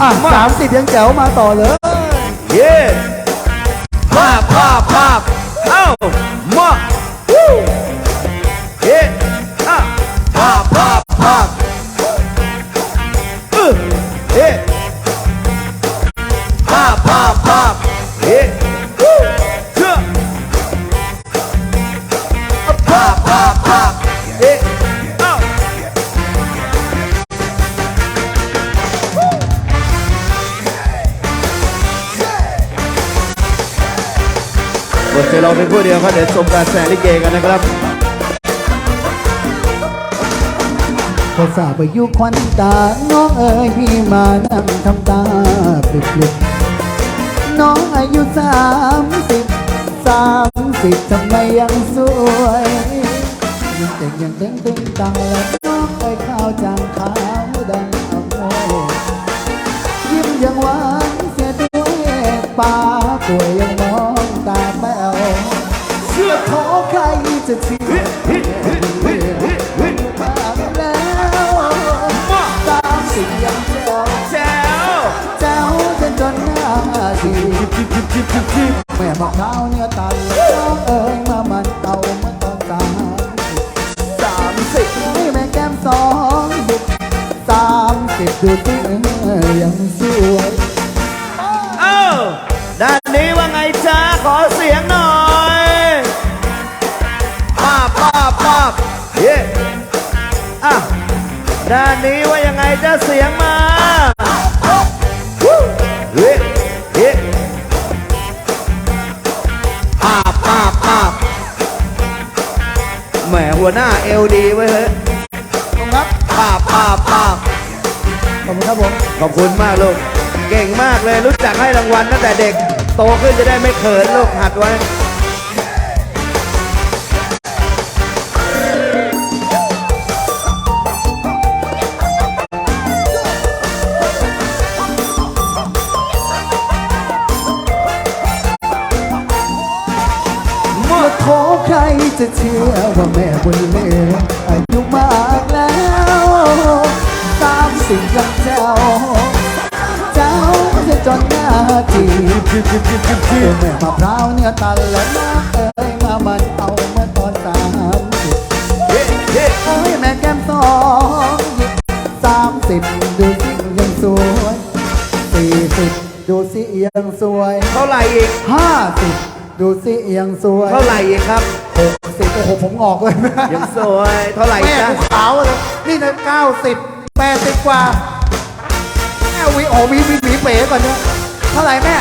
อะสามสิบยังแจ๋วมาต่อเลย เย่ภาพภาพภาพเอ้ามาวู้เย่อะภาพภาพภาพเออเย่ภาพภาพภาพเย่ บทจะลองเป็นผู้เดียวครับเดี๋ยวชมการแสดงลิเกกันนะครับพอสาวไปยุคควันตา น้องเอ๋ยพี่มานั่งทำตาปลิบปลิบน้องอายุสามสิบสามสิบทำไมยังสวยยังเด็กยังเต้นตึงตังและน้องเอ๋ยข้าวจางขาวดังอโมยิ้มยังหวานเสียด้วยปากป่วยยังมอง ชื่อขอใครจะเชื่อมากแล้งยังเจ้าแจ๋วเจ้าจนจนหน้าทีแม่บอกเท้าเนื้อตันแล้วเอ้ยมามันเอาเมื่อตอนสามสามสิบให้แม่แก้มสองบุกสามสิบดูสิยังสวยเอ้าด้านนี้ว่าไงจ้าขอเสียงหน่อย ป้าบป้าบเย่อะด้านนี้ว่ายังไงจ้าเสียงมาวู้เย่เย่ป้าบป้าบป้าบแหมหัวหน้าเอลดีไว้ยเฮ้ยขอบคุณครับป้าบป้าบป้าบขอบคุณครับผม ขอบคุณมากลูก เก่งมากเลยรู้จักให้รางวัลตั้งแต่เด็ก โตขึ้นจะได้ไม่เขินลูกหัดไว้ จะเชื่อว่าแม่บุญเหลืออายุมากแล้วตามสิ่งยังเจ้า เจ้าจะจนหน้าทีแม่มะพร้าวเนื้อตันและน้าเอ้ยมามันเอาเมื่อตอนสามสิบเฮ้เฮ้โอ้ยแม่แก้มสองหยิบสามสิบดูสิยังสวยสี่สิบดูสิยังสวย เท่าไหร่อีกห้าสิบดูสิยังสวย เท่าไหร่อีกครับหก สิบโอ้โหผมงอกเลยยังสวยเท่าไหร่แม่จ๊ะกูขาวเลยนี่นะเก้าสิบแปดสิบกว่าแม่วิโอมีมีหมีเป๋ก่อนเนี่ยเท่าไหร่แม่